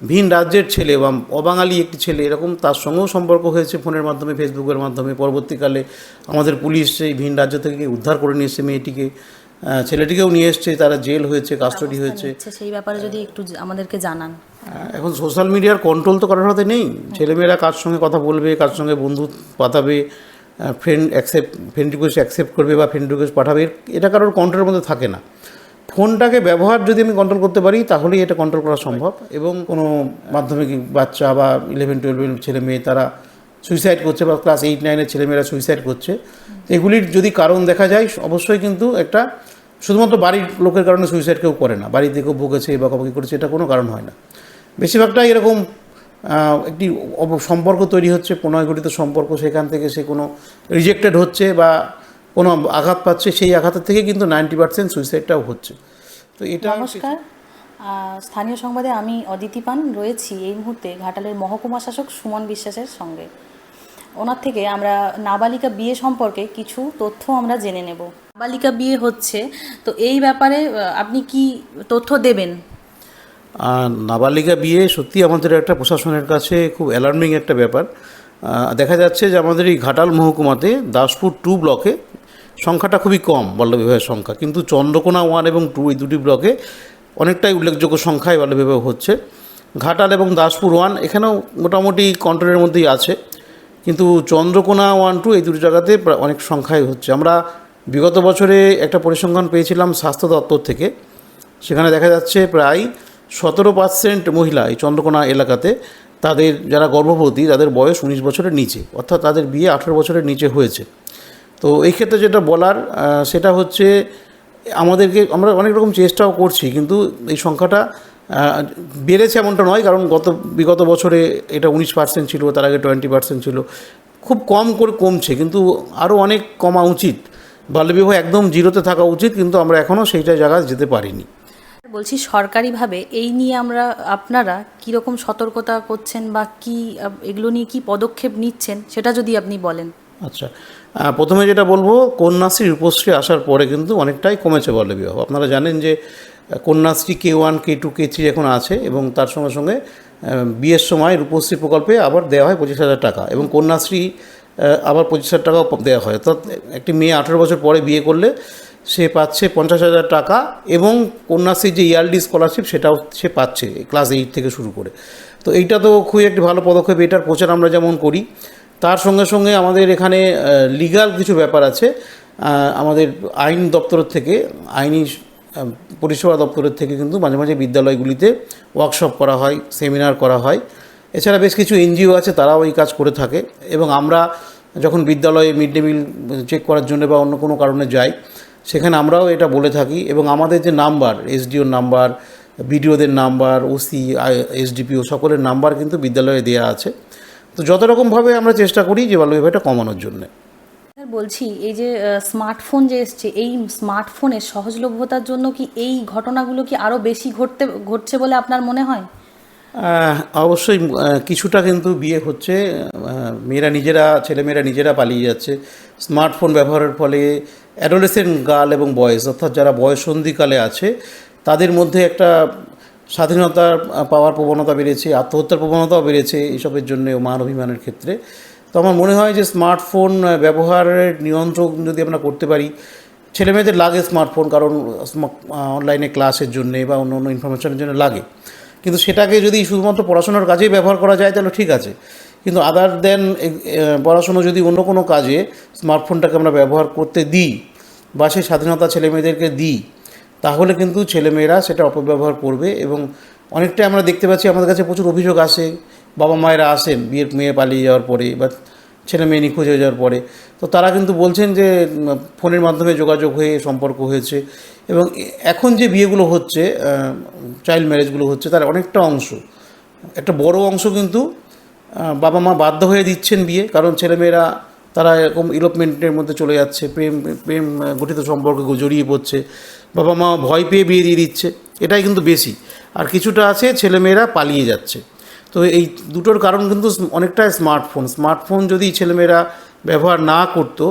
ভিন রাজ্যের ছেলে বা অবাঙালি একটি ছেলে এরকম তার সঙ্গেও সম্পর্ক হয়েছে ফোনের মাধ্যমে ফেসবুকের মাধ্যমে। পরবর্তীকালে আমাদের পুলিশ সেই ভিন রাজ্য থেকে উদ্ধার করে নিয়ে এসছে মেয়েটিকে। ছেলেটিকেও নিয়ে এসছে তারা জেল হয়েছে কাস্টডি হয়েছে। আচ্ছা সেই ব্যাপারে যদি একটু আমাদেরকে জানান। এখন সোশ্যাল মিডিয়ার কন্ট্রোল তো কারোর হাতে নেই। ছেলেমেয়েরা কার সঙ্গে কথা বলবে কার সঙ্গে বন্ধু পাতাবে friend accept friend request accept করবে বা ফ্রেন্ড রিকোয়েস্ট পাঠাবে এটা কারোর কন্ট্রোলের মধ্যে থাকে না। ফোনটাকে ব্যবহার যদি আমি কন্ট্রোল করতে পারি তাহলেই এটা কন্ট্রোল করা সম্ভব। এবং কোনো মাধ্যমিক বাচ্চা বা ইলেভেন টুয়েলভের ছেলে মেয়ে তারা সুইসাইড করছে বা ক্লাস এইট নাইনের ছেলেমেয়েরা সুইসাইড করছে এগুলির যদি কারণ দেখা যায় অবশ্যই কিন্তু একটা শুধুমাত্র বাড়ির লোকের কারণে সুইসাইড কেউ করে না। বাড়িতে কেউ ভুগেছে বা কাউকে করেছে এটা কোনো কারণ হয় না। বেশিরভাগটাই এরকম একটি সম্পর্ক তৈরি হচ্ছে প্রণয়গঠিত সম্পর্ক সেখান থেকে সে কোনো রিজেক্টেড হচ্ছে বা কোনো আঘাত পাচ্ছে সেই আঘাতের থেকে কিন্তু নাইনটি পার্সেন্ট সুইসাইডটাও হচ্ছে। তো এটা নমস্কার। স্থানীয় সংবাদে আমি অদিতি পান রয়েছি এই মুহূর্তে ঘাটালের মহকুমা শাসক সুমন বিশ্বাসের সঙ্গে। ওনার থেকে আমরা নাবালিকা বিয়ে সম্পর্কে কিছু তথ্য আমরা জেনে নেব। নাবালিকা বিয়ে হচ্ছে তো এই ব্যাপারে আপনি কি তথ্য দেবেন? নাবালিকা বিয়ে সত্যি আমাদের একটা প্রশাসনের কাছে খুব অ্যালার্মিং একটা ব্যাপার। দেখা যাচ্ছে যে আমাদের এই ঘাটাল মহকুমাতে দাসপুর টু ব্লকে সংখ্যাটা খুবই কম বাল্যবিবাহের সংখ্যা। কিন্তু চন্দ্রকোনা ওয়ান এবং টু এই দুটি ব্লকে অনেকটাই উল্লেখযোগ্য সংখ্যায় বাল্যবিবাহ হচ্ছে। ঘাটাল এবং দাসপুর ওয়ান এখানেও মোটামুটি কন্ট্রোলের মধ্যেই আছে। কিন্তু চন্দ্রকোনা ওয়ান, টু এই দুটি জায়গাতে অনেক সংখ্যায় হচ্ছে। আমরা বিগত বছরে একটা পরিসংখ্যান পেয়েছিলাম স্বাস্থ্য দপ্তর থেকে। সেখানে দেখা যাচ্ছে প্রায় সতেরো পার্সেন্ট মহিলা এই চন্দ্রকোনা এলাকাতে তাদের, যারা গর্ভবতী, তাদের বয়স উনিশ বছরের নিচে। অর্থাৎ তাদের বিয়ে আঠেরো বছরের নিচে হয়েছে। তো এই ক্ষেত্রে যেটা বলার সেটা হচ্ছে আমাদেরকে আমরা অনেক রকম চেষ্টাও করছি কিন্তু এই সংখ্যাটা বেড়েছে এমনটা নয় কারণ গত বিগত বছরে এটা উনিশ পার্সেন্ট ছিল তার আগে টোয়েন্টি পার্সেন্ট ছিল। খুব কম করে কমছে কিন্তু আরও অনেক কমা উচিত। বাল্যবিবাহ একদম জিরোতে থাকা উচিত কিন্তু আমরা এখনও সেইটা জায়গায় যেতে পারিনি। বলছি সরকারিভাবে এই নিয়ে আমরা আপনারা কীরকম সতর্কতা করছেন বা কি এগুলো নিয়ে কি পদক্ষেপ নিচ্ছেন সেটা যদি আপনি বলেন। আচ্ছা প্রথমে যেটা বলব, কন্যাশ্রী রূপশ্রী আসার পরে কিন্তু অনেকটাই কমেছে বাল্যবিবাহ আপনারা জানেন যে Kanyashree K one, K two, K three এখন আছে এবং তার সঙ্গে সঙ্গে বিয়ের সময় রূপশ্রী প্রকল্পে আবার দেওয়া হয় পঁচিশ হাজার টাকা এবং কন্যাশ্রী আবার পঁচিশ হাজার টাকাও দেওয়া হয়। অর্থাৎ একটি মেয়ে আঠেরো বছর পরে বিয়ে করলে সে পাচ্ছে পঞ্চাশ হাজার টাকা এবং কন্যাশ্রীর যে ইয়ারলি স্কলারশিপ সেটাও সে পাচ্ছে, ক্লাস এইট থেকে শুরু করে। তো এইটা তো খুবই একটি ভালো পদক্ষেপ, এটার প্রচার আমরা যেমন করি তার সঙ্গে সঙ্গে আমাদের এখানে লিগাল কিছু ব্যাপার আছে। আমাদের আইন দপ্তরের থেকে, আইনি পরিষেবা দপ্তরের থেকে কিন্তু মাঝে মাঝে বিদ্যালয়গুলিতে ওয়ার্কশপ করা হয় সেমিনার করা হয়। এছাড়া বেশ কিছু এনজিও আছে, তারাও এই কাজ করে থাকে। এবং আমরা যখন বিদ্যালয়ে মিড ডে মিল চেক করার জন্য বা অন্য কোনো কারণে যাই, সেখানে আমরাও এটা বলে থাকি। এবং আমাদের যে নাম্বার এসডিওর নাম্বার বিডিওদের নাম্বার ওসি এসডিপিও সকলের নাম্বার কিন্তু বিদ্যালয়ে দেওয়া আছে। তো যত রকমভাবে আমরা চেষ্টা করি যে বাল্যবিবাহটা কমানোর জন্য। বলছি এই যে স্মার্টফোন যে এসছে এই স্মার্টফোনের সহজলভ্যতার জন্য কি এই ঘটনাগুলো কি আরও বেশি ঘটতে ঘটছে বলে আপনার মনে হয়? অবশ্যই কিছুটা কিন্তু বিয়ে হচ্ছে মেয়েরা নিজেরা ছেলেমেয়েরা নিজেরা পালিয়ে যাচ্ছে। স্মার্টফোন ব্যবহারের ফলে অ্যাডোলেসেন্ট গার্ল এবং বয়েজ অর্থাৎ যারা বয়সন্ধিকালে আছে তাদের মধ্যে একটা স্বাধীনতা পাওয়ার প্রবণতা বেড়েছে, আত্মহত্যার প্রবণতাও বেড়েছে এসবের জন্য মান অভিমানের ক্ষেত্রে। তো আমার মনে হয় যে স্মার্টফোন ব্যবহারের নিয়ন্ত্রণ যদি আমরা করতে পারি ছেলেমেয়েদের লাগে স্মার্টফোন কারণ অনলাইনে ক্লাসের জন্যে বা অন্য অন্য ইনফরমেশনের জন্য লাগে। কিন্তু সেটাকে যদি শুধুমাত্র পড়াশোনার কাজেই ব্যবহার করা যায় তাহলে ঠিক আছে। কিন্তু আদার দেন পড়াশুনো যদি অন্য কোনো কাজে স্মার্টফোনটাকে আমরা ব্যবহার করতে দিই বা সেই স্বাধীনতা ছেলেমেয়েদেরকে দিই তাহলে কিন্তু ছেলেমেয়েরা সেটা অপব্যবহার করবে এবং অনেকটাই আমরা দেখতে পাচ্ছি, আমাদের কাছে প্রচুর অভিযোগ আসে, বাবা মায়েরা আসেন বিয়ের মেয়ে পালিয়ে যাওয়ার পরে বা ছেলে মেয়ে নিখোঁজ হয়ে যাওয়ার পরে। তো তারা কিন্তু বলছেন যে ফোনের মাধ্যমে যোগাযোগ হয়ে সম্পর্ক হয়েছে এবং এখন যে বিয়েগুলো হচ্ছে চাইল্ড ম্যারেজগুলো হচ্ছে, তার অনেকটা অংশ, একটা বড় অংশ কিন্তু বাবা মা বাধ্য হয়ে দিচ্ছেন বিয়ে, কারণ ছেলেমেয়েরা তারা এরকম ইলোপমেন্টের মধ্যে চলে যাচ্ছে, প্রেম প্রেম গঠিত সম্পর্কে জড়িয়ে পড়ছে, বাবা মা ভয় পেয়ে বিয়ে দিয়ে দিচ্ছে, এটাই কিন্তু বেশি। আর কিছুটা আছে, ছেলেমেয়েরা পালিয়ে যাচ্ছে। তো এই দুটোর কারণ কিন্তু অনেকটাই স্মার্টফোন। স্মার্টফোন যদি ছেলেমেয়েরা ব্যবহার না করতো,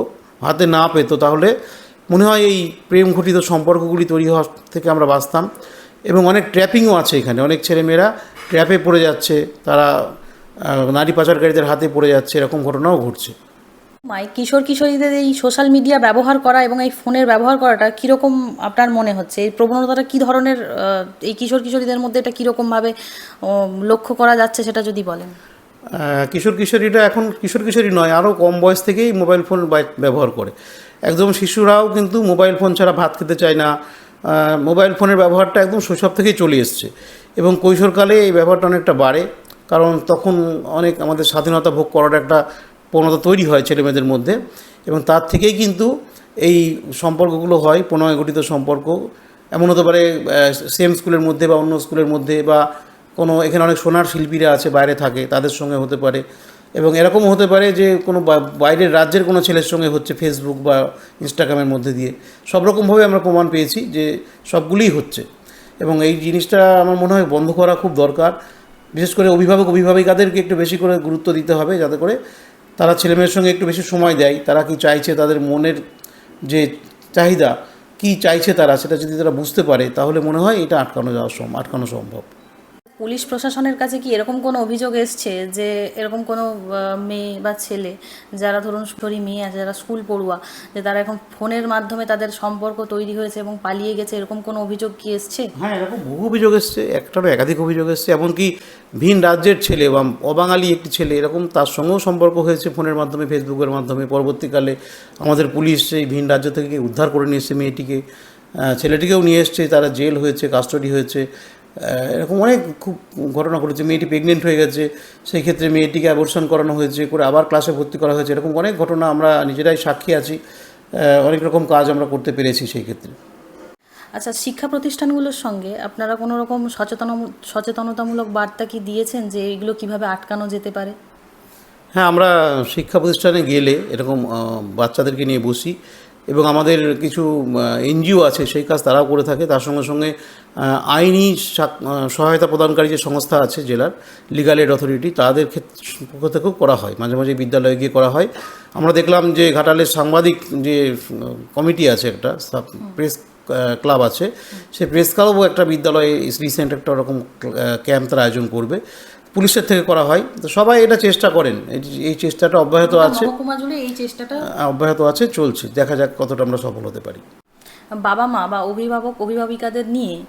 হাতে না পেতো, তাহলে মনে হয় এই প্রেম ঘটিত সম্পর্কগুলি তৈরি হওয়ার থেকে আমরা বাঁচতাম। এবং অনেক ট্র্যাপিংও আছে এখানে। অনেক ছেলেমেয়েরা ট্র্যাপে পড়ে যাচ্ছে, তারা নারী পাচারকারীদের হাতে পড়ে যাচ্ছে, এরকম ঘটনাও ঘটছে। মাই, কিশোর কিশোরীদের এই সোশ্যাল মিডিয়া ব্যবহার করা এবং এই ফোনের ব্যবহার করাটা কীরকম আপনার মনে হচ্ছে? এই প্রবণতাটা কী ধরনের এই কিশোর কিশোরীদের মধ্যে এটা কীরকমভাবে লক্ষ্য করা যাচ্ছে সেটা যদি বলেন? কিশোর কিশোরীরা এখন, কিশোর কিশোরী নয় আরও কম বয়স থেকেই মোবাইল ফোন ব্যবহার করে। একদম শিশুরাও কিন্তু মোবাইল ফোন ছাড়া ভাত খেতে চায় না। মোবাইল ফোনের ব্যবহারটা একদম শৈশব থেকেই চলে এসছে। এবং কৈশোরকালে এই ব্যবহারটা অনেকটা বাড়ে। কারণ তখন অনেক আমাদের স্বাধীনতা ভোগ করার একটা প্রবণতা তৈরি হয় ছেলেমেয়েদের মধ্যে এবং তার থেকেই কিন্তু এই সম্পর্কগুলো হয়, প্রণয় গঠিত সম্পর্ক। এমন হতে পারে সেম স্কুলের মধ্যে বা অন্য স্কুলের মধ্যে বা কোনো, এখানে অনেক সোনার শিল্পীরা আছে, বাইরে থাকে, তাদের সঙ্গে হতে পারে। এবং এরকমও হতে পারে যে কোনো বাইরের রাজ্যের কোনো ছেলের সঙ্গে হচ্ছে ফেসবুক বা ইনস্টাগ্রামের মধ্যে দিয়ে। সব রকমভাবে আমরা প্রমাণ পেয়েছি যে সবগুলিই হচ্ছে। এবং এই জিনিসটা আমার মনে হয় বন্ধ করা খুব দরকার। বিশেষ করে অভিভাবক অভিভাবিকাদেরকে একটু বেশি করে গুরুত্ব দিতে হবে যাতে করে তারা ছেলেমেয়ের সঙ্গে একটু বেশি সময় দেয়, তারা কি চাইছে তাদের মনের যে চাহিদা, কি চাইছে তারা সেটা যদি তারা বুঝতে পারে, তাহলে মনে হয় এটা আটকানো যাওয়া সম্ভব আটকানো সম্ভব। পুলিশ প্রশাসনের কাছে কি এরকম কোনো অভিযোগ এসছে যে এরকম কোনো মেয়ে বা ছেলে যারা ধরুন সরি মেয়ে আছে, যারা স্কুল পড়ুয়া, যে তারা এখন ফোনের মাধ্যমে তাদের সম্পর্ক তৈরি হয়েছে এবং পালিয়ে গেছে, এরকম কোনো অভিযোগ কি এসছে? হ্যাঁ এরকম বহু অভিযোগ এসছে, একটারও একাধিক অভিযোগ এসছে, এমনকি ভিন রাজ্যের ছেলে বা অবাঙালি একটি ছেলে, এরকম তার সঙ্গেও সম্পর্ক হয়েছে ফোনের মাধ্যমে, ফেসবুকের মাধ্যমে। পরবর্তীকালে আমাদের পুলিশ সেই ভিন রাজ্য থেকে উদ্ধার করে নিয়ে এসছে মেয়েটিকে। ছেলেটিকেও নিয়ে এসছে, তারা জেল হয়েছে, কাস্টডি হয়েছে। এরকম অনেক খুব ঘটনা ঘটেছে। মেয়েটি প্রেগনেন্ট হয়ে গেছে সেই ক্ষেত্রে মেয়েটিকে অ্যাবর্শন করানো হয়েছে করে আবার ক্লাসে ভর্তি করা হয়েছে। এরকম অনেক ঘটনা আমরা নিজেরাই সাক্ষী আছি। অনেক রকম কাজ আমরা করতে পেরেছি সেই ক্ষেত্রে আচ্ছা শিক্ষা প্রতিষ্ঠানগুলোর সঙ্গে আপনারা কোনো রকম সচেতন সচেতনতামূলক বার্তা কি দিয়েছেন যে এগুলো কীভাবে আটকানো যেতে পারে? হ্যাঁ আমরা শিক্ষা প্রতিষ্ঠানে গেলে এরকম বাচ্চাদেরকে নিয়ে বসি। এবং আমাদের কিছু এনজিও আছে, সেই কাজ তারাও করে থাকে। তার সঙ্গে সঙ্গে আইনি সহায়তা প্রদানকারী যে সংস্থা আছে জেলার লিগাল এড অথরিটি তাদের পক্ষ থেকেও করা হয়। মাঝে মাঝে বিদ্যালয়ে গিয়ে করা হয়। আমরা দেখলাম যে ঘাটালের সাংবাদিক যে কমিটি আছে একটা প্রেস ক্লাব আছে। সেই প্রেস ক্লাবও একটা বিদ্যালয়ে রিসেন্ট একটা ওরকম ক্যাম্প তারা আয়োজন করবে। পুলিশের থেকে করা হয়। তো সবাই এটা চেষ্টা করেন। এই- চেষ্টাটা অব্যাহত আছে। এই চেষ্টাটা অব্যাহত আছে চলছে। দেখা যাক কতটা আমরা সফল হতে পারি। বাবা মা বা অভিভাবক অভিভাবিকাদের নিয়ে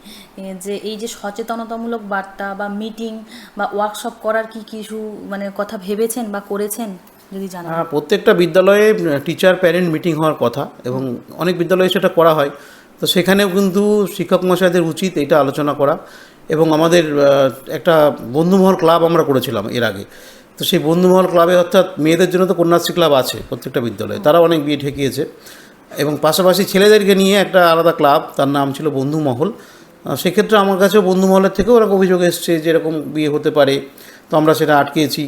যে এই যে সচেতনতামূলক বার্তা বা মিটিং বা ওয়ার্কশপ করার কি কিছু মানে কথা ভেবেছেন বা করেছেন? যদি জানা হ্যাঁ, প্রত্যেকটা বিদ্যালয়ে টিচার প্যারেন্ট মিটিং হওয়ার কথা এবং অনেক বিদ্যালয়ে সেটা করা হয়। তো সেখানেও কিন্তু শিক্ষক মশাইদের উচিত এটা আলোচনা করা। এবং আমাদের একটা বন্ধুমহল ক্লাব আমরা করেছিলাম এর আগে। তো সেই বন্ধুমহল ক্লাবে অর্থাৎ মেয়েদের জন্য তো কন্যাশ্রী ক্লাব আছে প্রত্যেকটা বিদ্যালয়ে। তারা অনেক বিয়ে ঠেকিয়েছে। এবং পাশাপাশি ছেলেদেরকে নিয়ে একটা আলাদা ক্লাব, তার নাম ছিল বন্ধুমহল। সেক্ষেত্রে আমার কাছেও বন্ধুমহলের থেকেও ওরকম অভিযোগ এসছে যে এরকম বিয়ে হতে পারে। তো আমরা সেটা আটকেছি।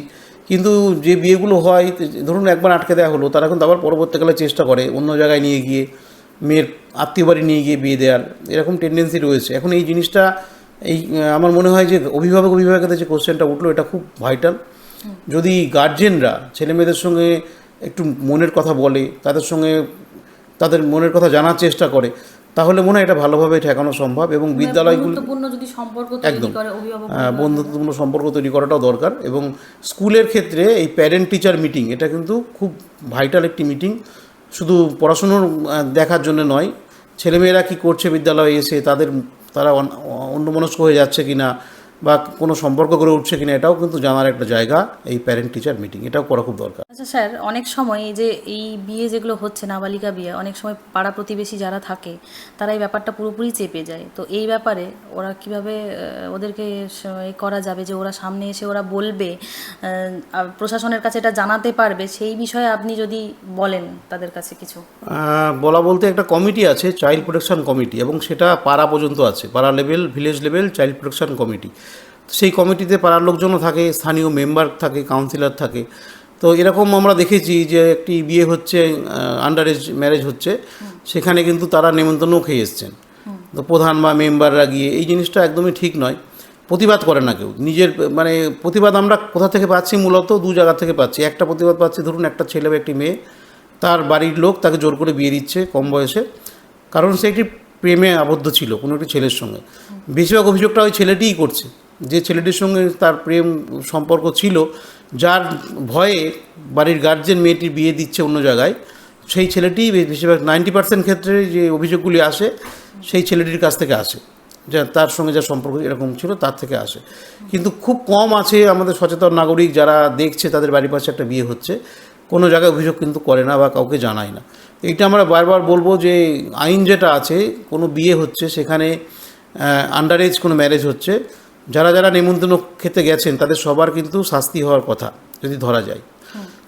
কিন্তু যে বিয়েগুলো হয়, ধরুন একবার আটকে দেওয়া হলো, তারা কিন্তু আবার পরবর্তীকালে চেষ্টা করে অন্য জায়গায় নিয়ে গিয়ে, মেয়ের আত্মীয় বাড়ি নিয়ে গিয়ে বিয়ে দেওয়ার এরকম টেন্ডেন্সি রয়েছে। এখন এই জিনিসটা এই আমার মনে হয় যে অভিভাবক অভিভাবকের যে কোশ্চেনটা উঠল এটা খুব ভাইটাল যদি গার্জেনরা ছেলে মেয়েদের সঙ্গে একটু মনের কথা বলে তাদের সঙ্গে তাদের মনের কথা জানার চেষ্টা করে তাহলে মনে হয় এটা ভালোভাবে ঠেকানো সম্ভব এবং বিদ্যালয়গুলো যদি সম্পর্ক একদম। আহ, বন্ধুত্বপূর্ণ। সম্পর্ক তৈরি করাটাও দরকার এবং স্কুলের ক্ষেত্রে এই প্যারেন্ট টিচার মিটিং এটা কিন্তু খুব ভাইটাল একটি মিটিং শুধু পড়াশুনোর দেখার জন্য নয় ছেলেমেয়েরা কী করছে বিদ্যালয়ে এসে তাদের তারা অন্যমনস্ক হয়ে যাচ্ছে কি না বা কোনো সম্পর্ক গড়ে উঠছে কিনা এটাও কিন্তু জানার একটা জায়গা এই প্যারেন্ট টিচার মিটিং এটাও করা খুব দরকার। আচ্ছা স্যার অনেক সময় এই যে এই বিয়ে যেগুলো হচ্ছে নাবালিকা বিয়ে অনেক সময় পাড়া প্রতিবেশী যারা থাকে তারা এই ব্যাপারটা পুরোপুরি চেপে যায়। তো এই ব্যাপারে ওরা কীভাবে ওদেরকে করা যাবে যে ওরা সামনে এসে ওরা বলবে প্রশাসনের কাছে এটা জানাতে পারবে সেই বিষয়ে আপনি যদি বলেন তাদের কাছে কিছু। বলা বলতে একটা কমিটি আছে চাইল্ড প্রোটেকশন কমিটি এবং সেটা পাড়া পর্যন্ত আছে। পাড়া level village level child protection committee সেই কমিটিতে পাড়ার লোকজনও থাকে স্থানীয় মেম্বার থাকে কাউন্সিলর থাকে। তো এরকম আমরা দেখেছি যে একটি বিয়ে হচ্ছে আন্ডার এজ ম্যারেজ হচ্ছে সেখানে কিন্তু তারা নেমন্তন্নও খেয়ে এসছেন। তো প্রধান বা মেম্বাররা গিয়ে এই জিনিসটা একদমই ঠিক নয় প্রতিবাদ করে না কেউ। নিজের মানে প্রতিবাদ আমরা কোথা থেকে পাচ্ছি? মূলত দু জায়গা থেকে পাচ্ছি। একটা প্রতিবাদ পাচ্ছি ধরুন একটা ছেলে বা একটি মেয়ে তার বাড়ির লোক তাকে জোর করে বিয়ে দিচ্ছে কম বয়সে কারণ সে একটি প্রেমে আবদ্ধ ছিল কোনো একটি ছেলের সঙ্গে। বেশিরভাগ অভিযোগটা ওই ছেলেটিই করছে। যে ছেলেটির সঙ্গে তার প্রেম সম্পর্ক ছিল, যার ভয়ে বাড়ির গার্জেন মেয়েটির বিয়ে দিচ্ছে অন্য জায়গায়, সেই ছেলেটি বেশিরভাগ নাইনটি পার্সেন্ট ক্ষেত্রে যে অভিযোগগুলি আসে, সেই ছেলেটির কাছ থেকে আসে। যা তার সঙ্গে যা সম্পর্ক এরকম ছিল তার থেকে আসে। কিন্তু খুব কম আছে আমাদের সচেতন নাগরিক যারা দেখছে তাদের বাড়ির পাশে একটা বিয়ে হচ্ছে, কোনো জায়গায় অভিযোগ কিন্তু করে না বা কাউকে জানায় না। এইটা আমরা বারবার বলব যে আইন যেটা আছে, কোনো বিয়ে হচ্ছে, সেখানে আন্ডার এজ কোনো ম্যারেজ হচ্ছে যারা যারা নেমন্তন্ন খেতে গেছেন তাদের সবার কিন্তু শাস্তি হওয়ার কথা যদি ধরা যায়।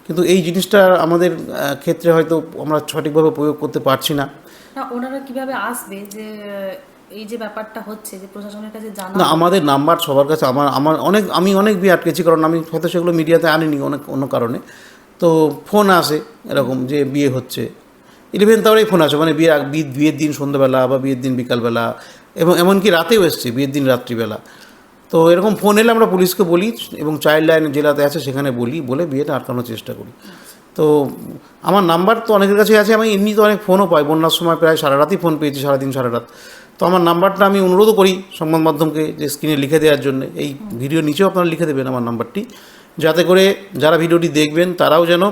কিন্তু এই জিনিসটা আমাদের ক্ষেত্রে হয়তো আমরা সঠিকভাবে প্রয়োগ করতে পারছি না। ওনারা কীভাবে আসবে যে এই যে ব্যাপারটা হচ্ছে যে প্রশাসনের কাছে জানা না আমাদের নাম্বার সবার কাছে আমার আমার অনেক আমি অনেক বিয়ে আটকেছি কারণ আমি হয়তো সেগুলো মিডিয়াতে আনিনি অনেক অন্য কারণে। তো ফোন আসে এরকম যে বিয়ে হচ্ছে। ইলেভেন তাওয়ারেই ফোন আসে মানে বিয়ে- বিয়ের দিন সন্ধ্যাবেলা বা বিয়ের দিন বিকালবেলা। এবং এমনকি রাতেও এসছে বিয়ের দিন রাত্রিবেলা। তো এরকম ফোন এলে আমরা পুলিশকে বলি এবং চাইল্ড লাইন জেলাতে আছে, সেখানে বলি, বলে বিয়েটা আটকানোর চেষ্টা করি। তো আমার নাম্বার তো অনেকের কাছে আছে, আমি এমনি তো অনেক ফোনও পাই। বন্যার সময় প্রায় সারা রাতই ফোন পেয়েছি, সারাদিন সারা রাত। তো আমার নাম্বারটা আমি অনুরোধও করি সংবাদ মাধ্যমকে যে স্ক্রিনে লিখে দেওয়ার জন্য। এই ভিডিও নিচেও আপনারা লিখে দেবেন আমার নাম্বারটি যাতে করে যারা ভিডিওটি দেখবেন, তারাও যেন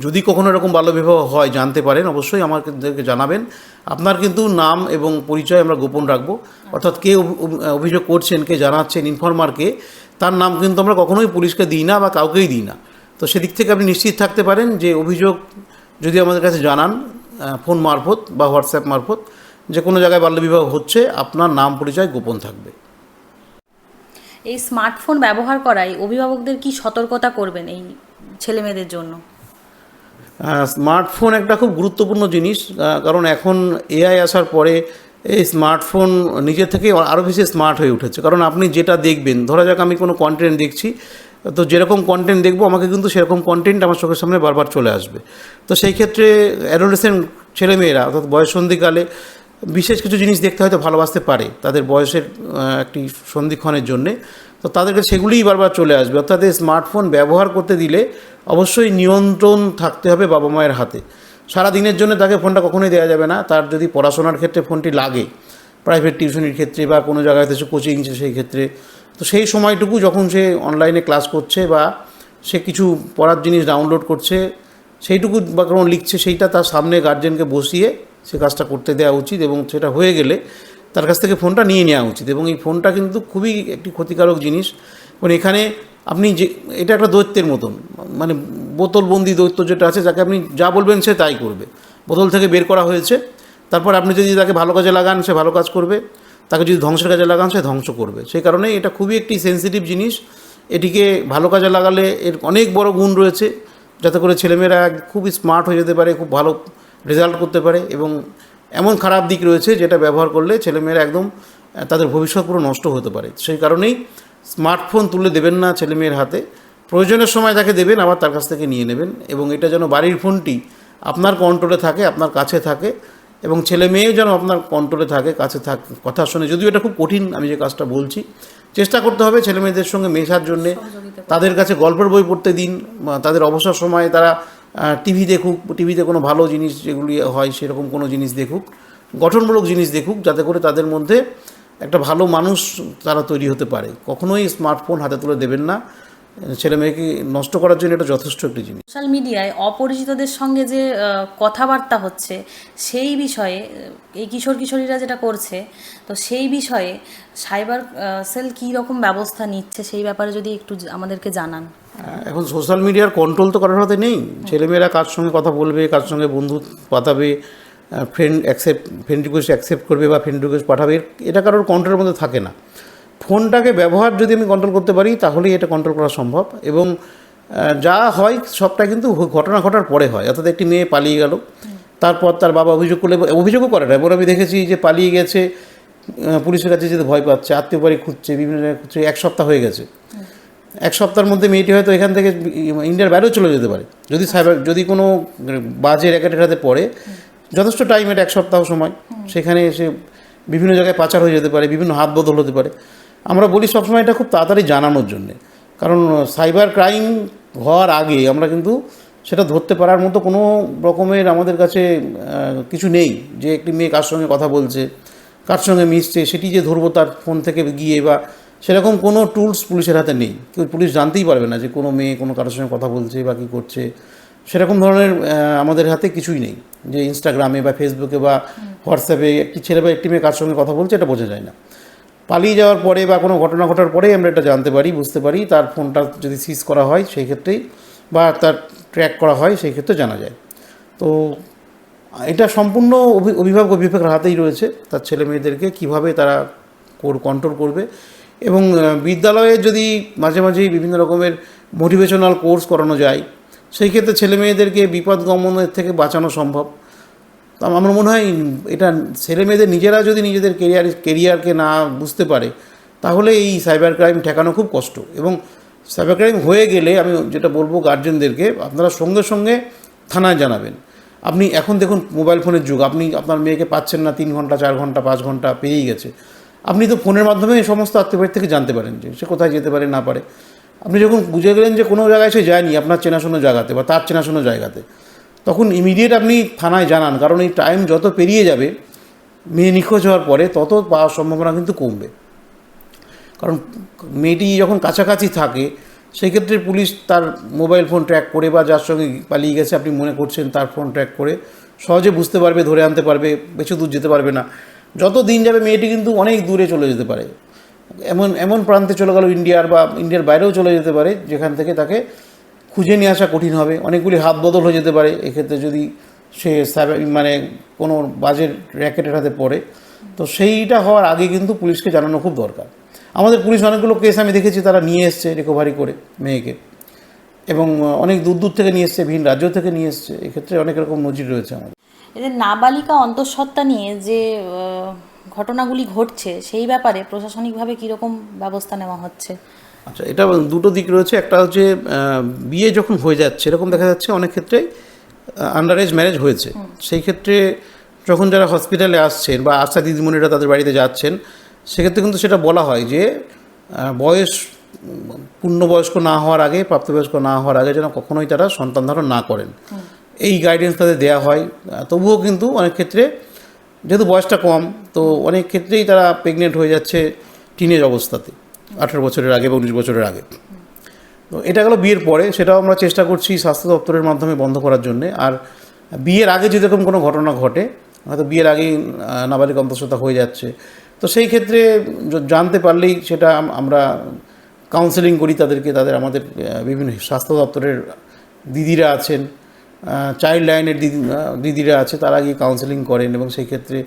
যদি কখনো এরকম বাল্যবিবাহ হয়, জানতে পারেন, অবশ্যই আমাদেরকে জানাবেন। আপনার কিন্তু নাম এবং পরিচয় আমরা গোপন রাখব। অর্থাৎ কে অভি- অভি- অভিযোগ করছেন, কে জানাচ্ছেন ইনফর্মারকে তার নাম কিন্তু আমরা কখনোই পুলিশকে দিই না বা কাউকেই দিই না। তো সেদিক থেকে আপনি নিশ্চিত থাকতে পারেন যে অভিযোগ যদি আমাদের কাছে জানান ফোন মারফত বা হোয়াটসঅ্যাপ মারফত যে কোনো জায়গায় বাল্যবিবাহ হচ্ছে, আপনার নাম, পরিচয় গোপন থাকবে। এই স্মার্টফোন ব্যবহার করায় অভিভাবকদের কি সতর্কতা করবেন এই ছেলে মেয়েদের জন্য? স্মার্টফোন একটা খুব গুরুত্বপূর্ণ জিনিস কারণ এখন এআই আসার পরে এই স্মার্টফোন নিজে থেকে আরও বেশি স্মার্ট হয়ে উঠেছে। কারণ আপনি যেটা দেখবেন, ধরা যাক আমি কোনো কন্টেন্ট দেখছি, তো যেরকম কন্টেন্ট দেখব, আমাকে কিন্তু সেরকম কন্টেন্ট আমার চোখের সামনে বারবার চলে আসবে। তো সেই ক্ষেত্রে অ্যাডোলেসেন্ট ছেলেমেয়েরা, অর্থাৎ বয়স সন্ধিকালে বিশেষ কিছু জিনিস দেখতে হয়তো ভালোবাসতে পারে, তাদের বয়সের একটি সন্ধিক্ষণের জন্যে। তো তাদেরকে সেগুলিই বারবার চলে আসবে। অর্থাৎ এই স্মার্টফোন ব্যবহার করতে দিলে অবশ্যই নিয়ন্ত্রণ থাকতে হবে বাবা মায়ের হাতে। সারা দিনের জন্য তাকে ফোনটা কখনোই দেওয়া যাবে না। তার যদি পড়াশোনার ক্ষেত্রে ফোনটি লাগে, প্রাইভেট টিউশনির ক্ষেত্রে বা কোনো জায়গায় সে কোচিং সেই ক্ষেত্রে, তো সেই সময়টুকু যখন সে অনলাইনে ক্লাস করছে বা সে কিছু পড়ার জিনিস ডাউনলোড করছে, সেইটুকু বা কোনো লিখছে, সেইটা তার সামনে গার্জেনকে বসিয়ে সে কাজটা করতে দেওয়া উচিত এবং সেটা হয়ে গেলে তার কাছ থেকে ফোনটা নিয়ে নেওয়া উচিত এবং এই ফোনটা কিন্তু খুবই একটি ক্ষতিকারক জিনিস। কারণ এখানে আপনি যে, এটা একটা দৈত্যের মতন। মানে বোতলবন্দি দৈত্য যেটা আছে, যাকে আপনি যা বলবেন সে তাই করবে। বোতল থেকে বের করা হয়েছে। তারপর আপনি যদি তাকে ভালো কাজে লাগান, সে ভালো কাজ করবে। তাকে যদি ধ্বংসের কাজে লাগান, সে ধ্বংস করবে। সেই কারণে এটা খুবই একটি সেন্সিটিভ জিনিস। এটিকে ভালো কাজে লাগালে এর অনেক বড় গুণ রয়েছে। যাতে করে ছেলেমেয়েরা খুবই স্মার্ট হয়ে যেতে পারে, খুব ভালো রেজাল্ট করতে পারে এবং এমন খারাপ দিক রয়েছে যেটা ব্যবহার করলে ছেলেমেয়েরা একদম তাদের ভবিষ্যৎ পুরো নষ্ট হতে পারে। সেই কারণেই স্মার্টফোন তুলে দেবেন না ছেলেমেয়ের হাতে। প্রয়োজনের সময় তাকে দেবেন আবার তার কাছ থেকে নিয়ে নেবেন। এবং এটা যেন বাড়ির ফোনটি আপনার কন্ট্রোলে থাকে আপনার কাছে থাকে এবং ছেলে মেয়েও যেন আপনার কন্ট্রোলে থাকে কাছে থাক কথা শুনে। যদিও এটা খুব কঠিন আমি যে কাজটা বলছি। চেষ্টা করতে হবে ছেলে মেয়েদের সঙ্গে মেশার জন্যে। তাদের কাছে গল্পের বই পড়তে দিন তাদের অবসর সময়ে তারা টিভি দেখুক টিভিতে কোনো ভালো জিনিস যেগুলি হয়, সেরকম কোনো জিনিস দেখুক, গঠনমূলক জিনিস দেখুক, যাতে করে তাদের মধ্যে একটা ভালো মানুষ তারা তৈরি হতে পারে। কখনোই স্মার্টফোন হাতে তুলে দেবেন না। ছেলে মেয়েকে নষ্ট করার জন্য এটা যথেষ্ট একটি জিনিস। সোশ্যাল মিডিয়ায় অপরিচিতদের সঙ্গে যে কথাবার্তা হচ্ছে, সেই বিষয়ে, এই কিশোর কিশোরীরা যেটা করছে, তো সেই বিষয়ে সাইবার সেল কী রকম ব্যবস্থা নিচ্ছে, সেই ব্যাপারে যদি একটু আমাদেরকে জানান। এখন সোশ্যাল মিডিয়ার কন্ট্রোল তো কারোর হাতে নেই। ছেলেমেয়েরা কার সঙ্গে কথা বলবে, কার সঙ্গে বন্ধু পাতাবে friend accept friend request accept করবে বা ফ্রেন্ড রিকোয়েস্ট পাঠাবে, এটা কারোর কন্ট্রোলের মধ্যে থাকে না। ফোনটাকে ব্যবহার যদি আমি কন্ট্রোল করতে পারি তাহলেই এটা কন্ট্রোল করা সম্ভব এবং যা হয় সবটা কিন্তু ঘটনা ঘটার পরে হয়। অর্থাৎ একটি মেয়ে পালিয়ে গেল, তারপর তার বাবা অভিযোগ করলে, অভিযোগও করে না। এবার আমি দেখেছি যে পালিয়ে গেছে পুলিশের কাছে যেতে ভয় পাচ্ছে, আত্মীয় বাড়ি খুঁজছে, বিভিন্ন জায়গায় খুঁজছে, এক সপ্তাহ হয়ে গেছে। এক সপ্তাহের মধ্যে মেয়েটি হয়তো এখান থেকে ইন্ডিয়ার বাইরেও চলে যেতে পারে। যদি সাইবার যদি কোনো বাজে র্যাকেটের হাতে পড়ে, যথেষ্ট টাইম এটা এক সপ্তাহ সময়। সেখানে এসে বিভিন্ন জায়গায় পাচার হয়ে যেতে পারে, বিভিন্ন হাত বদল হতে পারে। আমরা বলি সবসময় এটা খুব তাড়াতাড়ি জানানোর জন্যে। কারণ সাইবার ক্রাইম হওয়ার আগে আমরা কিন্তু সেটা ধরতে পারার মতো কোনো রকমের আমাদের কাছে কিছু নেই যে একটি মেয়ে কার সঙ্গে কথা বলছে, কার সঙ্গে মিশছে, সেটি যে ধরবো তার ফোন থেকে গিয়ে বা সেরকম কোনো টুলস পুলিশের হাতে নেই। কেউ পুলিশ জানতেই পারবে না যে কোনো মেয়ে কোনো কারোর সঙ্গে কথা বলছে বা কী করছে। সেরকম ধরনের আমাদের হাতে কিছুই নেই। যে ইনস্টাগ্রামে বা ফেসবুকে বা হোয়াটসঅ্যাপে একটি ছেলে বা একটি মেয়ে কার সঙ্গে কথা বলছে এটা বোঝা যায় না। পালিয়ে যাওয়ার পরে বা কোনো ঘটনা ঘটার পরেই আমরা এটা জানতে পারি, বুঝতে পারি, তার ফোনটা যদি সিজ করা হয় সেই ক্ষেত্রেই বা তার ট্র্যাক করা হয় সেই ক্ষেত্রে জানা যায়। তো এটা সম্পূর্ণ অভি- অভিভাবক, অভিভাবকের হাতেই রয়েছে। তার ছেলে মেয়েদেরকে কীভাবে তারা কন্ট্রোল করবে এবং বিদ্যালয়ে যদি মাঝে মাঝেই বিভিন্ন রকমের মোটিভেশনাল কোর্স করানো যায়, সেই ক্ষেত্রে ছেলে মেয়েদেরকে বিপদ গমনের থেকে বাঁচানো সম্ভব। তো আমার মনে হয় এটা ছেলে মেয়েদের নিজেরা যদি নিজেদের কেরিয়ার কেরিয়ারকে না বুঝতে পারে, তাহলে এই সাইবার ক্রাইম ঠেকানো খুব কষ্ট। এবং সাইবার ক্রাইম হয়ে গেলে আমি যেটা বলব গার্জেনদেরকে আপনারা সঙ্গে সঙ্গে থানায় জানাবেন। আপনি এখন দেখুন মোবাইল ফোনের যুগ, আপনি আপনার মেয়েকে পাচ্ছেন না, তিন ঘণ্টা, চার ঘণ্টা, পাঁচ ঘণ্টা পেয়েই গেছে। আপনি তো ফোনের মাধ্যমে এই সমস্ত আত্মীয় থেকে জানতে পারেন যে সে কোথায় যেতে পারে, না পারে। আপনি যখন বুঝে গেলেন যে কোনো জায়গায় সে যায়নি, আপনার চেনাশোনা জায়গাতে বা তার চেনাশোনা জায়গাতে, তখন ইমিডিয়েট আপনি থানায় জানান, কারণ এই টাইম যত পেরিয়ে যাবে, মেয়ে নিখোঁজ হওয়ার পরে তত পাওয়ার সম্ভাবনা কিন্তু কমবে। কারণ মেয়েটি যখন কাছাকাছি থাকে, সেক্ষেত্রে পুলিশ তার মোবাইল ফোন ট্র্যাক করে বা যার সঙ্গে পালিয়ে গেছে, আপনি মনে করছেন তার ফোন ট্র্যাক করে, সহজে বুঝতে পারবে, ধরে আনতে পারবে, বেশি দূর যেতে পারবে না। যত দিন যাবে মেয়েটি কিন্তু অনেক দূরে চলে যেতে পারে। এমন এমন প্রান্তে চলে গেল ইন্ডিয়ার বা ইন্ডিয়ার বাইরেও চলে যেতে পারে, যেখান থেকে তাকে খুঁজে নিয়ে আসা কঠিন হবে। অনেকগুলি হাত বদল হয়ে যেতে পারে। এক্ষেত্রে যদি সে মানে কোনো বাজের র্যাকেটের হাতে পড়ে, তো সেইটা হওয়ার আগে কিন্তু পুলিশকে জানানো খুব দরকার। আমাদের পুলিশ অনেকগুলো কেস আমি দেখেছি, তারা নিয়ে এসছে রিকভারি করে মেয়েকে। এবং অনেক দূর দূর থেকে নিয়ে এসছে, ভিন রাজ্য থেকে নিয়ে এসছে। এক্ষেত্রে অনেক রকম নজির রয়েছে আমাদের। এদের নাবালিকা অন্তঃসত্ত্বা নিয়ে যে ঘটনাগুলি ঘটছে সেই ব্যাপারে প্রশাসনিকভাবে কীরকম ব্যবস্থা নেওয়া হচ্ছে? আচ্ছা এটা দুটো দিক রয়েছে। একটা হচ্ছে বিয়ে যখন হয়ে যাচ্ছে এরকম দেখা যাচ্ছে অনেক ক্ষেত্রেই আন্ডার এজ ম্যারেজ হয়েছে। সেই ক্ষেত্রে যখন যারা হসপিটালে আসছেন বা আশা দিদিমণিরা তাদের বাড়িতে যাচ্ছেন সেক্ষেত্রে কিন্তু সেটা বলা হয় যে বয়স পূর্ণবয়স্ক না হওয়ার আগে প্রাপ্তবয়স্ক না হওয়ার আগে যেন কখনোই তারা সন্তান ধারণ না করেন। এই গাইডেন্স তাদের দেওয়া হয়। তবুও কিন্তু অনেক ক্ষেত্রে যেহেতু বয়সটা কম, তো অনেক ক্ষেত্রেই তারা প্রেগনেন্ট হয়ে যাচ্ছে টিনেজ অবস্থাতে, আঠেরো বছরের আগে বা উনিশ বছরের আগে। তো এটা গেল বিয়ের পরে, সেটাও আমরা চেষ্টা করছি স্বাস্থ্য দপ্তরের মাধ্যমে বন্ধ করার জন্যে। আর বিয়ের আগে যদি এরকম কোনো ঘটনা ঘটে, হয়তো বিয়ের আগেই নাবালিক অন্তঃসত্ত্বা হয়ে যাচ্ছে। তো সেই ক্ষেত্রে জানতে পারলেই সেটা আমরা কাউন্সেলিং করি তাদেরকে, তাদের আমাদের বিভিন্ন স্বাস্থ্য দপ্তরের দিদিরা আছেন চাইল্ড লাইনের দিদি দিদিরা আছে, তারা গিয়ে কাউন্সেলিং করেন এবং সেই ক্ষেত্রে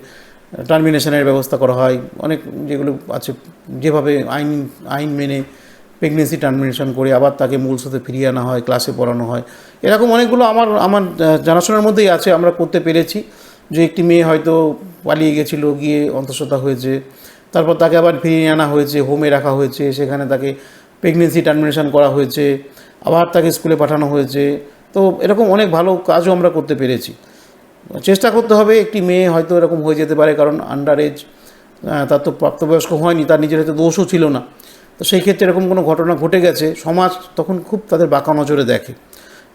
টার্মিনেশনের ব্যবস্থা করা হয়। অনেক যেগুলো আছে, যেভাবে আইন আইন মেনে প্রেগনেন্সি টার্মিনেশন করে আবার তাকে মূল সাথে ফিরিয়ে আনা হয় ক্লাসে পড়ানো হয়। এরকম অনেকগুলো আমার আমার জানাশোনার মধ্যেই আছে, আমরা করতে পেরেছি। যে একটি মেয়ে হয়তো পালিয়ে গেছিল, গিয়ে অন্তঃসত্ত্বা হয়েছে, তারপর তাকে আবার ফিরিয়ে আনা হয়েছে হোমে রাখা হয়েছে, সেখানে তাকে প্রেগনেন্সি টার্মিনেশন করা হয়েছে, আবার তাকে স্কুলে পাঠানো হয়েছে। তো এরকম অনেক ভালো কাজও আমরা করতে পেরেছি। চেষ্টা করতে হবে, একটি মেয়ে হয়তো এরকম হয়ে যেতে পারে, কারণ আন্ডার এজ তার তো প্রাপ্তবয়স্ক হয়নি, তার নিজের হয়তো দোষও ছিল না। তো সেই ক্ষেত্রে এরকম কোনো ঘটনা ঘটে গেছে, সমাজ তখন খুব তাদের বাঁকা নজরে দেখে।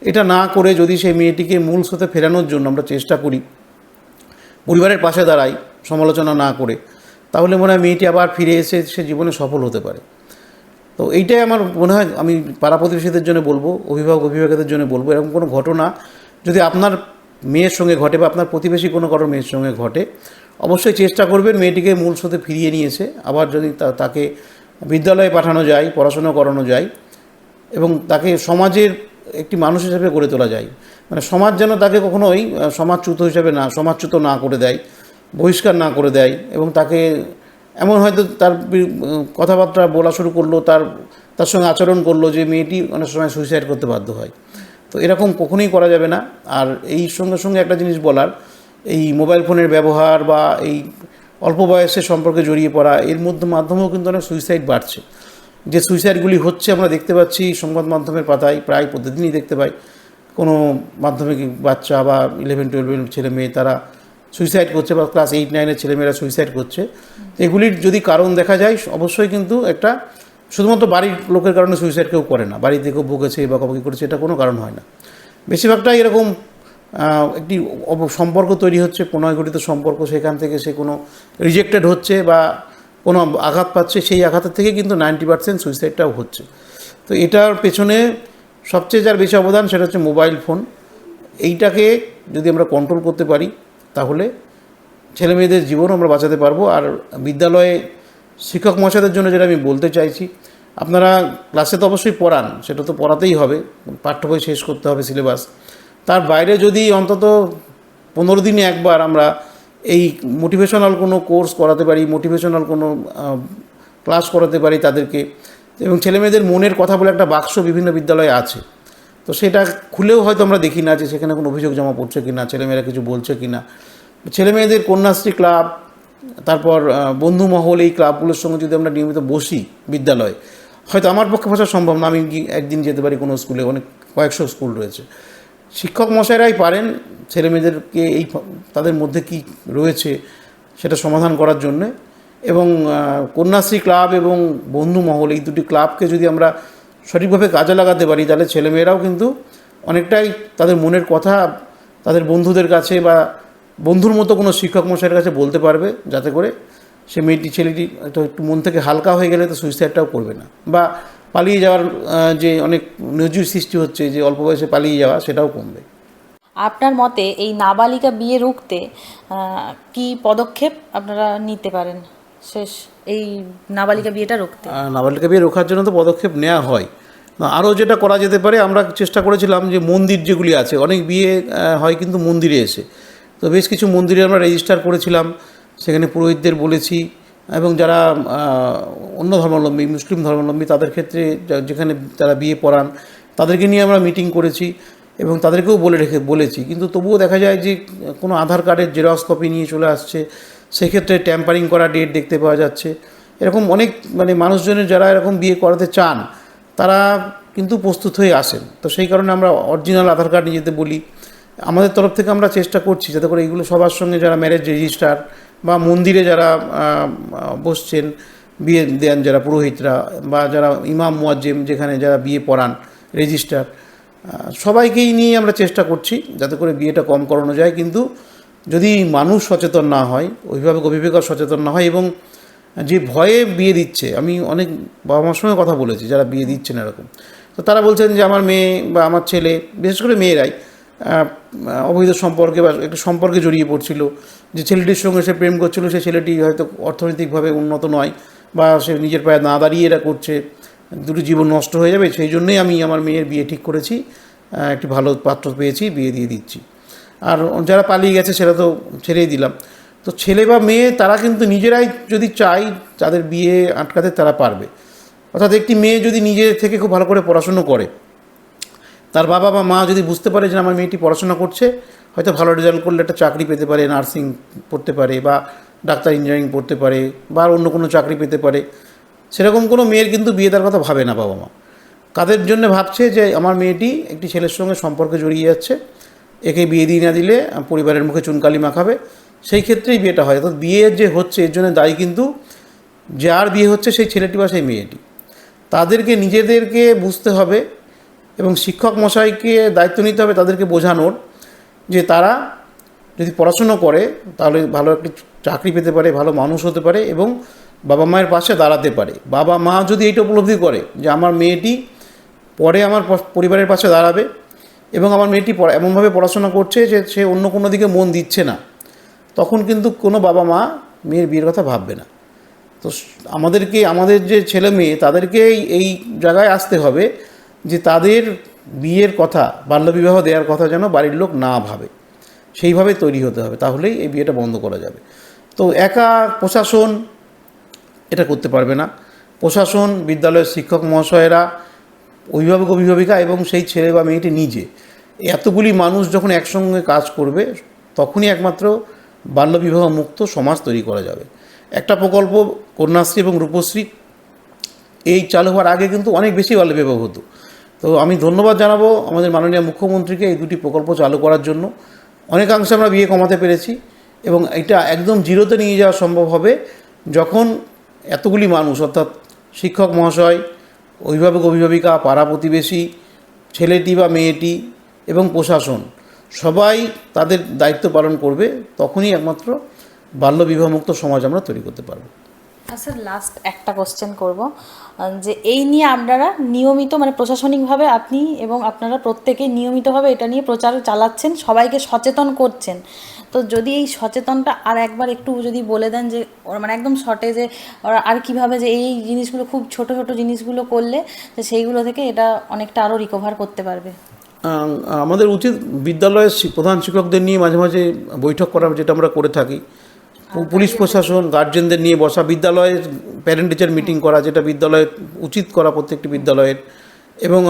এটা না করে যদি সেই মেয়েটিকে মূল স্রোতে ফেরানোর জন্য আমরা চেষ্টা করি, পরিবারের পাশে দাঁড়াই, সমালোচনা না করে, তাহলে মনে হয় মেয়েটি আবার ফিরে এসে সে জীবনে সফল হতে পারে। তো এইটাই আমার মনে হয়, আমি পাড়া প্রতিবেশীদের জন্য বলব, অভিভাবক অভিভাবকদের জন্য বলব, এরকম কোনো ঘটনা যদি আপনার মেয়ের সঙ্গে ঘটে বা আপনার প্রতিবেশী কোনো কারও মেয়ের সঙ্গে ঘটে, অবশ্যই চেষ্টা করবেন মেয়েটিকে মূল স্রোতে ফিরিয়ে নিয়ে এসে আবার যদি তাকে বিদ্যালয়ে পাঠানো যায়, পড়াশোনা করানো যায় এবং তাকে সমাজের একটি মানুষ হিসেবে গড়ে তোলা যায়। মানে সমাজ যেন তাকে কখনোই সমাজচ্যুত হিসেবে না, সমাজচ্যুত না করে দেয়, বহিষ্কার না করে দেয় এবং তাকে এমন হয়তো তার কথাবার্তা বলা শুরু করল, তার তার সঙ্গে আচরণ করল যে মেয়েটি অনেক সময় সুইসাইড করতে বাধ্য হয়। তো এরকম কখনোই করা যাবে না। আর এই সঙ্গে সঙ্গে একটা জিনিস বলার, এই মোবাইল ফোনের ব্যবহার বা এই অল্প বয়সের সম্পর্কে জড়িয়ে পড়া, এর মধ্যে মাধ্যমেও কিন্তু অনেক সুইসাইড বাড়ছে। যে সুইসাইডগুলি হচ্ছে আমরা দেখতে পাচ্ছি সংবাদ মাধ্যমের পাতায়, প্রায় প্রতিদিনই দেখতে পাই। কোনো মাধ্যমিক বাচ্চা বা ইলেভেন টুয়েলভের ছেলে মেয়ে, তারা সুইসাইড করছে বা ক্লাস এইট, নাইনের ছেলেমেয়েরা সুইসাইড করছে। এগুলির যদি কারণ দেখা যায়, অবশ্যই কিন্তু একটা শুধুমাত্র বাড়ির লোকের কারণে সুইসাইড কেউ করে না। বাড়িতে কেউ ভুগেছে বা কী করেছে, এটা কোনো কারণ হয় না। বেশিরভাগটাই এরকম একটি সম্পর্ক তৈরি হচ্ছে প্রণয় গঠিত সম্পর্ক, সেখান থেকে সে কোনো রিজেক্টেড হচ্ছে বা কোনো আঘাত পাচ্ছে, সেই আঘাতের থেকে কিন্তু নাইনটি পার্সেন্ট সুইসাইডটাও হচ্ছে। তো এটার পেছনে সবচেয়ে যার বেশি অবদান সেটা হচ্ছে মোবাইল ফোন। এইটাকে যদি আমরা কন্ট্রোল করতে পারি তাহলে ছেলে মেয়েদের জীবন আমরা বাঁচাতে পারব। আর বিদ্যালয়ে শিক্ষক মহাশয়দের জন্য যেটা আমি বলতে চাইছি, আপনারা ক্লাসে তো অবশ্যই পড়ান, সেটা তো পড়াতেই হবে, পাঠ্য বই শেষ করতে হবে সিলেবাস। তার বাইরে যদি অন্তত পনেরো দিনে একবার আমরা এই মোটিভেশনাল কোনো কোর্স করাতে পারি মোটিভেশনাল কোনো ক্লাস করাতে পারি তাদেরকে। এবং ছেলেমেয়েদের মনের কথা বলে একটা বাক্স বিভিন্ন বিদ্যালয়ে আছে। তো সেটা খুলেও হয়তো আমরা দেখি না যে সেখানে কোনো অভিযোগ জমা পড়ছে কি না, ছেলেমেয়েরা কিছু বলছে কি না। ছেলেমেয়েদের কন্যাশ্রী ক্লাব, তারপর বন্ধু মহল এই ক্লাবগুলোর সঙ্গে যদি আমরা নিয়মিত বসি বিদ্যালয়ে, হয়তো আমার পক্ষে বসা সম্ভব না। আমি একদিন যেতে পারি কোনো স্কুলে? অনেক, কয়েকশো স্কুল রয়েছে। শিক্ষক মশাইরাই পারেন ছেলেমেয়েদেরকে এই তাদের মধ্যে কি রয়েছে সেটা সমাধান করার জন্যে। এবং কন্যাশ্রী ক্লাব এবং বন্ধু মহল এই দুটি ক্লাবকে যদি আমরা সঠিকভাবে কাজে লাগাতে পারি, তাহলে ছেলেমেয়েরাও কিন্তু অনেকটাই তাদের মনের কথা তাদের বন্ধুদের কাছে বা বন্ধুর মতো কোনো শিক্ষক মশাইয়ের কাছে বলতে পারবে, যাতে করে সে মেয়েটি, ছেলেটি একটু মন থেকে হালকা হয়ে গেলে তো সুইসাইডটাও করবে না। বা পালিয়ে যাওয়ার যে অনেক নজির সৃষ্টি হচ্ছে, যে অল্প বয়সে পালিয়ে যাওয়া, সেটাও কমবে। আপনার মতে এই নাবালিকা বিয়ে রুখতে কি পদক্ষেপ আপনারা নিতে পারেন? শেষ। এই নাবালিকা বিয়েটা রুখতে? নাবালিকা বিয়ে রোখার জন্য তো পদক্ষেপ নেওয়া হয়। আরও যেটা করা যেতে পারে, আমরা চেষ্টা করেছিলাম যে মন্দির যেগুলি আছে, অনেক বিয়ে হয় কিন্তু মন্দিরে এসে। তো বেশ কিছু মন্দিরে আমরা রেজিস্টার করেছিলাম, সেখানে পুরোহিতদের বলেছি, এবং যারা অন্য ধর্মাবলম্বী, মুসলিম ধর্মাবলম্বী, তাদের ক্ষেত্রে যেখানে তারা বিয়ে পড়ান, তাদেরকে নিয়ে আমরা মিটিং করেছি, এবং তাদেরকেও বলে রেখে, বলেছি। কিন্তু তবুও দেখা যায় যে, কোনো আধার কার্ডের জেরক্স কপি নিয়ে চলে আসছে সেক্ষেত্রে ট্যাম্পারিং করা ডেট দেখতে পাওয়া যাচ্ছে। এরকম অনেক মানে মানুষজনের যারা এরকম বিয়ে করাতে চান, তারা কিন্তু প্রস্তুত হয়ে আসেন। তো সেই কারণে আমরা অরিজিনাল আধার কার্ড যেতে বলি। আমাদের তরফ থেকে আমরা চেষ্টা করছি যাতে করে এইগুলো সবার সঙ্গে যারা ম্যারেজ রেজিস্টার বা মন্দিরে যারা বসছেন, বিয়ে দেন যারা পুরোহিতরা বা যারা ইমাম, মুয়াজ্জেম যেখানে যারা বিয়ে পড়ান রেজিস্টার সবাইকেই নিয়ে আমরা চেষ্টা করছি যাতে করে বিয়েটা কম করানো যায়। কিন্তু যদি মানুষ সচেতন না হয়, অভিভাবক, অভিভাবিকা সচেতন না হয় এবং যে ভয়ে বিয়ে দিচ্ছে, আমি অনেক বাবা মার সঙ্গে কথা বলেছি, যারা বিয়ে দিচ্ছেন এরকম। তো তারা বলছেন যে আমার মেয়ে বা আমার ছেলে, বিশেষ করে মেয়েরাই অবৈধ সম্পর্কে বা একটা সম্পর্কে জড়িয়ে পড়ছিল, যে ছেলেটির সঙ্গে সে প্রেম করছিল, সে ছেলেটি হয়তো অর্থনৈতিকভাবে উন্নত নয় বা সে নিজের পায়ে না দাঁড়িয়ে এরা করছে, দুটো জীবন নষ্ট হয়ে যাবে, সেই জন্যই আমি আমার মেয়ের বিয়ে ঠিক করেছি একটি ভালো পাত্র পেয়েছি, বিয়ে দিয়ে দিচ্ছি। আর যারা পালিয়ে গেছে সেটা তো ছেড়েই দিলাম। তো ছেলে বা মেয়ে, তারা কিন্তু নিজেরাই যদি চায় তাদের বিয়ে আটকাতে তারা পারবে। অর্থাৎ একটি মেয়ে যদি নিজে থেকে খুব ভালো করে পড়াশুনো করে, তার বাবা বা মা যদি বুঝতে পারে যে আমার মেয়েটি পড়াশোনা করছে, হয়তো ভালো রেজাল্ট করলে একটা চাকরি পেতে পারে নার্সিং পড়তে পারে বা ডাক্তার ইঞ্জিনিয়ারিং পড়তে পারে বা অন্য কোনো চাকরি পেতে পারে। সেরকম কোনো মেয়ের কিন্তু বিয়ে দেওয়ার কথা ভাবে না বাবা মা। কাদের জন্য ভাবছে যে আমার মেয়েটি একটি ছেলের সঙ্গে সম্পর্কে জড়িয়ে যাচ্ছে একে বিয়ে দিয়ে না দিলে পরিবারের মুখে চুনকালি মাখাবে। সেই ক্ষেত্রেই বিয়েটা হয়। অর্থাৎ বিয়ে যে হচ্ছে, এর জন্য দায়ী কিন্তু যার বিয়ে হচ্ছে সেই ছেলেটি বা সেই মেয়েটি। তাদেরকে নিজেদেরকে বুঝতে হবে এবং শিক্ষক মশাইকে দায়িত্ব নিতে হবে তাদেরকে বোঝানোর যে তারা যদি পড়াশুনো করে, তাহলে ভালো একটি চাকরি পেতে পারে, ভালো মানুষ হতে পারে এবং বাবা মায়ের পাশে দাঁড়াতে পারে। বাবা মা যদি এইটা উপলব্ধি করে যে আমার মেয়েটি পরে আমার পরিবারের পাশে দাঁড়াবে এবং আমার মেয়েটি পড়া- এমনভাবে পড়াশোনা করছে যে সে অন্য কোনো দিকে মন দিচ্ছে না। তখন কিন্তু কোনো বাবা মা মেয়ের বিয়ের কথা ভাববে না। তো আমাদেরকে, আমাদের যে ছেলে মেয়ে তাদেরকে এই- এই জায়গায় আসতে হবে যে তাদের বিয়ের কথা, বাল্যবিবাহ দেওয়ার কথা যেন বাড়ির লোক না ভাবে। সেইভাবে তৈরি হতে হবে, তাহলেই এই বিয়েটা বন্ধ করা যাবে। তো একা প্রশাসন এটা করতে পারবে না। প্রশাসন, বিদ্যালয়ের শিক্ষক মহাশয়েরা অভিভাবক, অভিভাবিকা এবং সেই ছেলে বা মেয়েটি নিজে। এতগুলি মানুষ যখন একসঙ্গে কাজ করবে, তখনই একমাত্র বাল্যবিবাহ মুক্ত সমাজ তৈরি করা যাবে। একটা প্রকল্প কন্যাশ্রী এবং রূপশ্রী, এই চালু হওয়ার আগে কিন্তু অনেক বেশি বাল্যবিবাহ হতো। তো আমি ধন্যবাদ জানাব আমাদের মাননীয় মুখ্যমন্ত্রীকে এই দুটি প্রকল্প চালু করার জন্য। অনেকাংশে আমরা বিয়ে কমাতে পেরেছি এবং এটা একদম জিরোতে নিয়ে যাওয়া সম্ভব হবে যখন এতগুলি মানুষ, অর্থাৎ শিক্ষক, মহাশয় অভিভাবক, অভিভাবিকা, পাড়া প্রতিবেশী, ছেলেটি বা মেয়েটি এবং প্রশাসন সবাই তাদের দায়িত্ব পালন করবে, তখনই একমাত্র বাল্যবিবাহমুক্ত সমাজ আমরা তৈরি করতে পারব। স্যার লাস্ট একটা কোশ্চেন করব যে এই নিয়ে আপনারা নিয়মিত মানে প্রশাসনিকভাবে আপনি এবং আপনারা প্রত্যেকে নিয়মিতভাবে এটা নিয়ে প্রচার চালাচ্ছেন, সবাইকে সচেতন করছেন। তো যদি এই সচেতনটা আর একবার একটু যদি বলে দেন যে ওরা মানে একদম শর্টে যে ওরা আর কীভাবে যে এই জিনিসগুলো খুব ছোট ছোট জিনিসগুলো করলে যে সেইগুলো থেকে এটা অনেকটা আরও রিকভার করতে পারবে? আমাদের উচিত বিদ্যালয়ের প্রধান শিক্ষকদের নিয়ে মাঝে মাঝে বৈঠক করা যেটা আমরা করে থাকি। পুলিশ প্রশাসন গার্জেনদের নিয়ে বসা বিদ্যালয়ের প্যারেন্ট টিচার মিটিং করা যেটা বিদ্যালয়ের উচিত করা প্রত্যেকটি বিদ্যালয়ের। এবং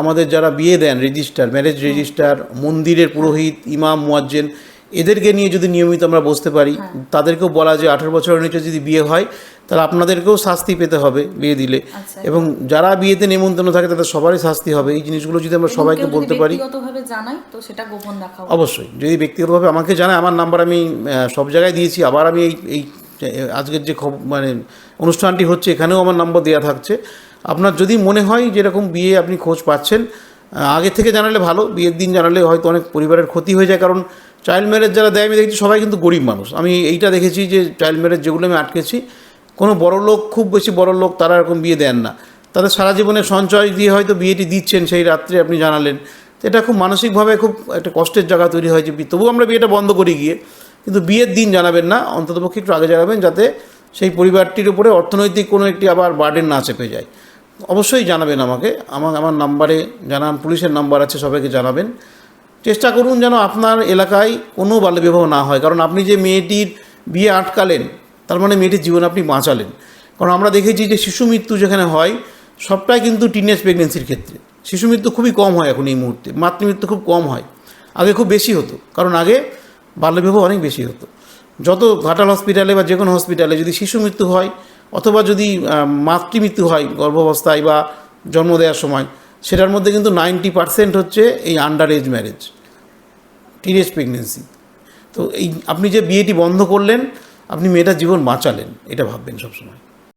আমাদের যারা বিয়ে দেন রেজিস্টার ম্যারেজ রেজিস্টার মন্দিরের পুরোহিত ইমাম মুয়াজ্জেন এদেরকে নিয়ে যদি নিয়মিত আমরা বসতে পারি তাদেরকেও বলা যে আঠারো বছরের নিচে যদি বিয়ে হয় তাহলে আপনাদেরকেও শাস্তি পেতে হবে বিয়ে দিলে। আচ্ছা। এবং যারা বিয়েতে নেমন্তন্ন থাকে তাদের সবারই শাস্তি হবে। এই জিনিসগুলো যদি আমরা সবাইকে বলতে পারি জানাই তো সেটা গোপন রাখা অবশ্যই। যদি ব্যক্তিগতভাবে আমাকে জানায় আমার নাম্বার আমি সব জায়গায় দিয়েছি। আবার আমি এই এই আজকের যে মানে অনুষ্ঠানটি হচ্ছে এখানেও আমার নাম্বার দেওয়া থাকছে। আপনার যদি মনে হয় যেরকম বিয়ে আপনি খোঁজ পাচ্ছেন আগে থেকে জানালে ভালো বিয়ের দিন জানালে হয়তো অনেক পরিবারের ক্ষতি হয়ে যায়। কারণ চাইল্ড ম্যারেজ যারা দেয়, আমি দেখছি সবাই কিন্তু গরিব মানুষ। আমি এইটা দেখেছি যে চাইল্ড ম্যারেজ যেগুলো আমি আটকেছি, কোনো বড় লোক, খুব বেশি বড় লোক তারা এরকম বিয়ে দেন না। তাদের সারা জীবনের সঞ্চয় দিয়ে হয়তো বিয়েটি দিচ্ছেন, সেই রাত্রে আপনি জানালেন। এটা খুব মানসিকভাবে খুব একটা কষ্টের জায়গা তৈরি হয় যে তবুও আমরা বিয়েটা বন্ধ করি গিয়ে। কিন্তু বিয়ের দিন জানাবেন না, অন্ততপক্ষে একটু আগে জানাবেন যাতে সেই পরিবারটির উপরে অর্থনৈতিক কোনো একটি আবার বার্ডেন না চেপে যায়। অবশ্যই জানাবেন আমাকে। আমার আমার নাম্বারে জানান, পুলিশের নাম্বার আছে, সবাইকে জানাবেন। চেষ্টা করুন যেন আপনার এলাকায় কোনো বাল্যবিবাহ না হয়। কারণ আপনি যে মেয়েটির বিয়ে আটকালেন, তার মানে মেয়েটির জীবন আপনি বাঁচালেন। কারণ আমরা দেখেছি যে শিশু মৃত্যু যেখানে হয়, সবটাই কিন্তু টিনেজ প্রেগনেন্সির ক্ষেত্রে। শিশু মৃত্যু খুবই কম হয় এখন এই মুহূর্তে মাতৃমৃত্যু খুব কম হয়। আগে খুব বেশি হতো, কারণ আগে বাল্যবিবাহ অনেক বেশি হতো। যত ঘাটাল হসপিটালে বা যে কোনো হসপিটালে যদি শিশু মৃত্যু হয়, অথবা যদি মাতৃমৃত্যু হয় গর্ভাবস্থায় বা জন্ম দেওয়ার সময় সেটার মধ্যে কিন্তু নাইনটি পার্সেন্ট হচ্ছে এই under age marriage teenage pregnancy তো এই আপনি যে বিয়েটি বন্ধ করলেন, আপনি মেয়েটার জীবন বাঁচালেন, এটা ভাববেন সবসময়।